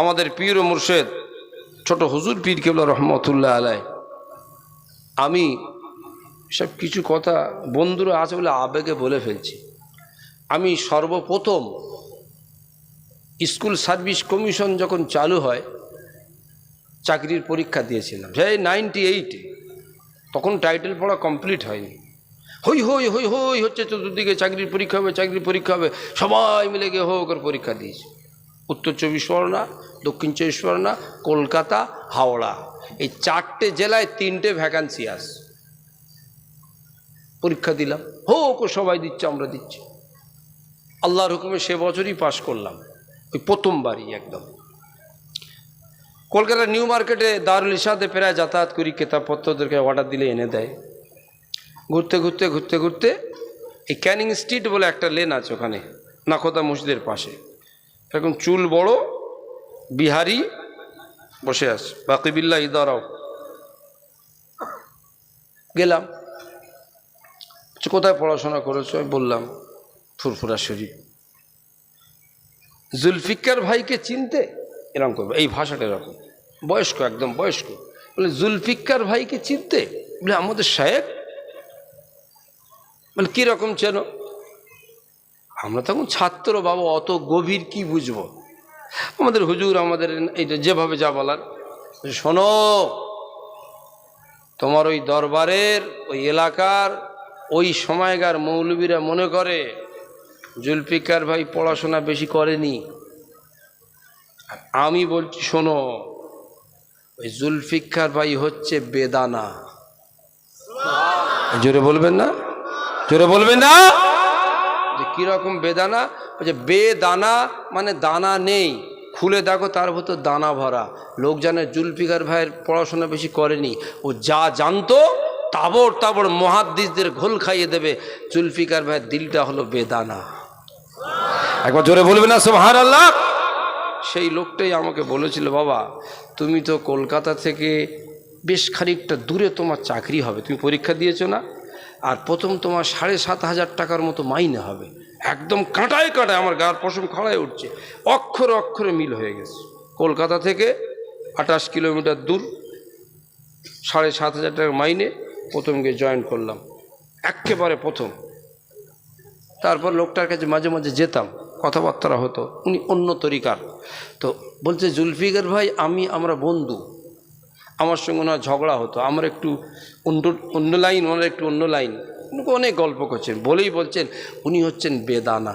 আমাদের পীর ও মুর্শেদ, ছোট হুজুর পীর কেবলা রহমতুল্লাহ আলাই আমি সব কিছু কথা বন্ধুরা আছে বলে আবেগে বলে ফেলছি। আমি সর্বপ্রথম স্কুল সার্ভিস কমিশন যখন চালু হয়, চাকরির পরীক্ষা দিয়েছিলাম। সেই নাইনটি এইটে, তখন টাইটেল পড়া কমপ্লিট হয়নি। হই হই হই হই, হচ্ছে চতুর্দিকে চাকরির পরীক্ষা হবে, চাকরির পরীক্ষা হবে, সবাই মিলে গিয়ে হো করে পরীক্ষা দিয়েছে। উত্তর চব্বিশ পরগনা, দক্ষিণ চব্বিশ পরগনা, কলকাতা, হাওড়া। এই চারটে জেলায় তিনটে ভ্যাকান্সি আস পরীক্ষা দিলাম। হোক সবাই দিচ্ছে, আমরা দিচ্ছি। আল্লাহর হুকুমে সে বছরই পাশ করলাম। ওই প্রথমবারই একদম। কলকাতা নিউ মার্কেটে দারুল ইসাদে প্রায় যাতায়াত করি, কেতাবপত্রদেরকে অর্ডার দিলে এনে দেয়। ঘুরতে ঘুরতে ঘুরতে ঘুরতে এই ক্যানিং স্ট্রিট বলে একটা লেন আছে ওখানে নাকোদা মসজিদের পাশে। এরকম চুল বড়, বিহারি বসে আছে। বাকিবিল্লা ইদারাও। গেলাম। কোথায় পড়াশোনা করেছ? আমি বললাম, ফুরফুরা শরীফ। জুলফিকার ভাইকে চিনতে? এরকম করবে। এই ভাষাটা এরকম। বয়স্ক, একদম বয়স্ক। বলে, জুলফিকার ভাইকে চিনতে? বলে, আমাদের সাহেব বলে, কীরকম চেনো আমরা তখন ছাত্র বাবা, অত গভীর কি বুঝব? আমাদের হুজুর আমাদের এইটা যেভাবে যা বলার। শোনো, তোমার ওই দরবারের, ওই এলাকার, ওই সময়কার মৌলবীরা মনে করে, জুলফিকার ভাই পড়াশোনা বেশি করেনি। আমি বলছি, শোনো, ওই জুলফিকার ভাই হচ্ছে বেদানা। জোরে বলবেন না? জোরে বলবেন না? কীরকম বেদানা? বলছে বেদানা মানে দানা নেই। খুলে দেখো তার ভেতর দানা ভরা। লোক জানে জুলফিকার ভাইয়ের পড়াশোনা বেশি করেনি। ও যা জানতো তাবড় তাবড় মহাদ্দিসদের ঘোল খাইয়ে দেবে। জুলফিকার ভাইয়ের দিলটা হলো বেদানা। একবার জোরে বলবে না সব সোহার আল্লাহ সেই লোকটাই আমাকে বলেছিল বাবা তুমি তো কলকাতা থেকে বেশ খানিকটা দূরে তোমার চাকরি হবে। তুমি পরীক্ষা দিয়েছ না? আর প্রথম তোমার সাড়ে সাত হাজার টাকার মতো মাইনে হবে। একদম কাঁটায় কাঁটায় আমার গার পশম খড়ায় উঠছে। অক্ষরে অক্ষরে মিল হয়ে গেছে। কলকাতা থেকে আঠাশ কিলোমিটার দূর, সাড়ে সাত হাজার টাকার মাইনে প্রথম গিয়ে জয়েন করলাম। একেবারে প্রথম। তারপর লোকটার কাছে মাঝে মাঝে যেতাম। কথাবার্তা হতো। উনি অন্য তরিকার। তো বলছে, জুলফিকার ভাই, আমি, আমরা বন্ধু। আমার সঙ্গে ওনার ঝগড়া হতো, আমার একটু অন্য অন্য লাইন, ওনার একটু অন্য লাইন। অনেক গল্প করছেন, বলেই বলছেন, উনি হচ্ছেন বেদানা।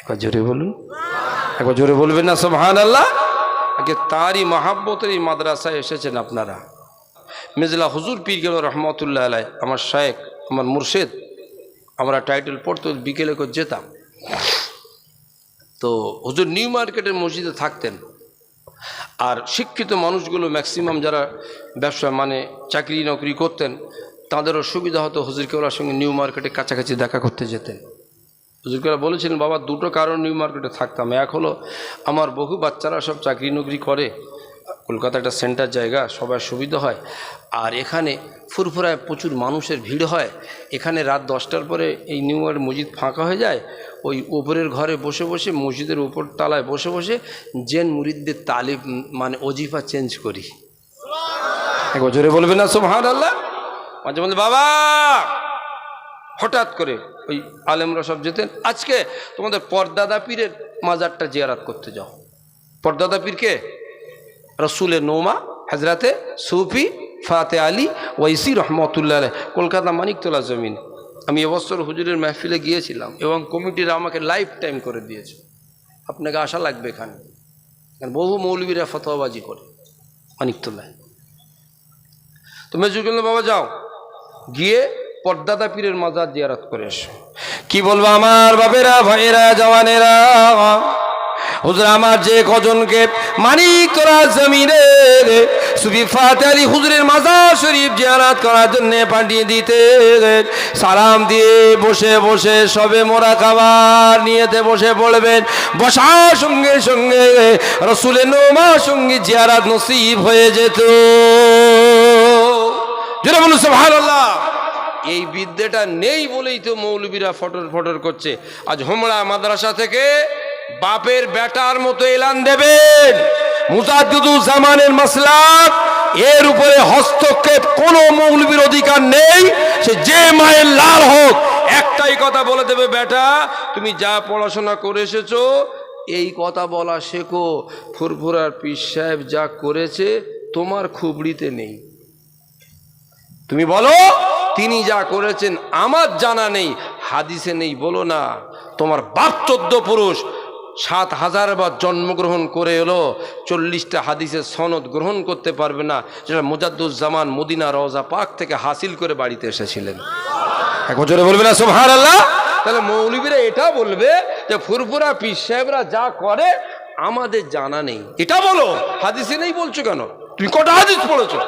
একবার জোরে বলুন। একবার জোরে বলবেন না সোহান আল্লাহ আগে তারই মহাব্বতের এই মাদ্রাসায় এসেছেন আপনারা। মেজলা হুজুর পীর গেল রহমতুল্লাহ আলাই আমার শায়েক আমার মুর্শেদ। আমরা টাইটেল পড়তো বিকেলে করে যেতাম। তো হুজুর নিউ মার্কেটের মসজিদে থাকতেন। আর শিক্ষিত মানুষগুলো ম্যাক্সিমাম যারা ব্যবসা মানে চাকরি নকরি করতেন, তাদেরও সুবিধা হতো হুজুর কেওলার সঙ্গে নিউ মার্কেটে কাছাকাছি দেখা করতে যেতেন। হুজুর কেওলা বলেছিলেন, বাবা, দুটো কারণ নিউ মার্কেটে থাকতাম। এক হলো, আমার বহু বাচ্চারা সব চাকরি নকরি করে কলকাতা একটা সেন্টার জায়গা, সবার সুবিধা হয়। আর এখানে ফুরফুরায় প্রচুর মানুষের ভিড় হয়। এখানে রাত দশটার পরে এই নিউ মার্কেট মসজিদ ফাঁকা হয়ে যায়। ওই ওপরের ঘরে বসে বসে, মসজিদের উপর তলায় বসে বসে জেন মুরিদদের তালিব মানে অজিফা চেঞ্জ করি। একবার জোরে বলবে না সোহান আল্লাহ মাঝে মাঝে বাবা! হঠাৎ করে ওই আলেমরা সব যেতেন, আজকে তোমাদের পর্দাদা পীরের মাজারটা জিয়ারাত করতে যাও। পর্দাদা পীরকে রসুলের নৌমা হাজরাতে সুফি ফাতে আলী ওয়াইসি রহমতুল্লাহ কলকাতা মানিকতলা জমিন। আমি এবছর হুজুরের মেহফিলে গিয়েছিলাম এবং কমিটিরা আমাকে লাইফ টাইম করে দিয়েছে। আপনাকে আশা লাগবে এখানে। বহু মৌলবীরা ফতোয়াবাজি করে মানিকতলায়। তো মেজুরগুল বাবা, যাও। গিয়ে পর্দাদা পীরের মাজার জিয়ারত করে এসো। কি বলব আমার বাপেরা, ভাইয়েরা, জওয়ানেরা? হুজুর, আমার যে কজনকে মানিক করা জমিনে সুবি ফাতে আলী হুজুরের মাজার শরীফ জিয়ারাত করার জন্য পাঠিয়ে দিতে সালাম দিয়ে বসে বসে সবে মোরা খাবার নিয়েতে বসে পড়বেন। বসার সঙ্গে সঙ্গে রসুলের নোমা সঙ্গে জিয়ারাত নসিব হয়ে যেত। যেটা বলুন, সুবহানাল্লাহ। এই বিদ্যাটা নেই বলেই তো মৌলবীরা ফটর ফটর করছে। আজ হোমড়া মাদ্রাসা থেকে বাপের বেটার মতো এলান দেবেন। মুজাদ্দুদুল জামানের মাসলাক এর উপরে হস্তক্ষেপ কোনো মৌলবীর অধিকার নেই। সে যে মায়ের লাল হোক, একটাই কথা বলে দেবে, বেটা, তুমি যা পড়াশোনা করে এসেছ, এই কথা বলা শেখো। ফুরফুরার পীর সাহেব যা করেছে, তোমার খুবড়িতে নেই। তুমি বলো, তিনি যা করেছেন, আমার জানা নেই, হাদিসে নেই, বলো না। তোমার বাপ চোদ্দ পুরুষ সাত হাজার বার জন্মগ্রহণ করে এলো চল্লিশটা হাদিসের সনদ গ্রহণ করতে পারবে না। যেটা মুজাদ্দুজ্জামান মদিনা রওজা পাক থেকে হাসিল করে বাড়িতে এসেছিলেন। এক বছরে বলবে না সোহার আল্লাহ তাহলে মৌলবীরা এটা বলবে যে ফুরফুরা পীর সাহেবরা যা করে আমাদের জানা নেই। এটা বলো হাদিসে নেই বলছো কেন? তুমি কটা হাদিস পড়েছো?